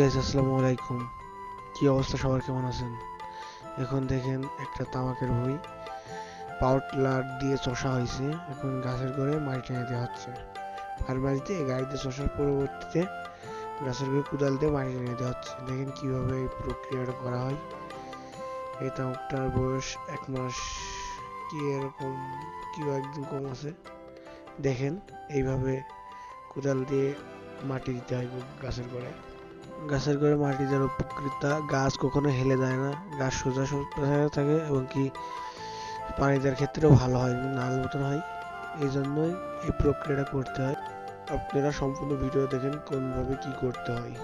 Guys আসসালামু আলাইকুম। কি অবস্থা? সবার কেমন আছেন? এখন দেখেন একটা তামাকের বই পাওয়ার টিলার দিয়ে চষা হয়েছে। এখন গাছের গোড়ে মাটি টেনে দেওয়া হচ্ছে। আর মাটিতে গাড়িতে চষার পরবর্তীতে গাছের গোড়ে কোদাল দিয়ে মাটি টেনে দেওয়া হচ্ছে। দেখেন কীভাবে এই প্রক্রিয়াটা করা হয়। এই তামাকটার বয়স এক মাস। কি এরকম, কি একদিন কম আছে? দেখেন, এইভাবে কোদাল দিয়ে মাটি দিতে হয় গাছের গোড়ায়। গাছের গোড়ে মাটি যেন উপকৃতা গাছ কখনো হেলে যায় না। গাছ সোজা সোজা থাকে এবং কি পানি দেওয়ার ক্ষেত্রেও ভালো হয় নাল মতন হয়। এই জন্যই এই প্রক্রিয়াটা করতে হয়। আপনারা সম্পূর্ণ ভিডিও দেখেন কোনভাবে কি করতে হয়।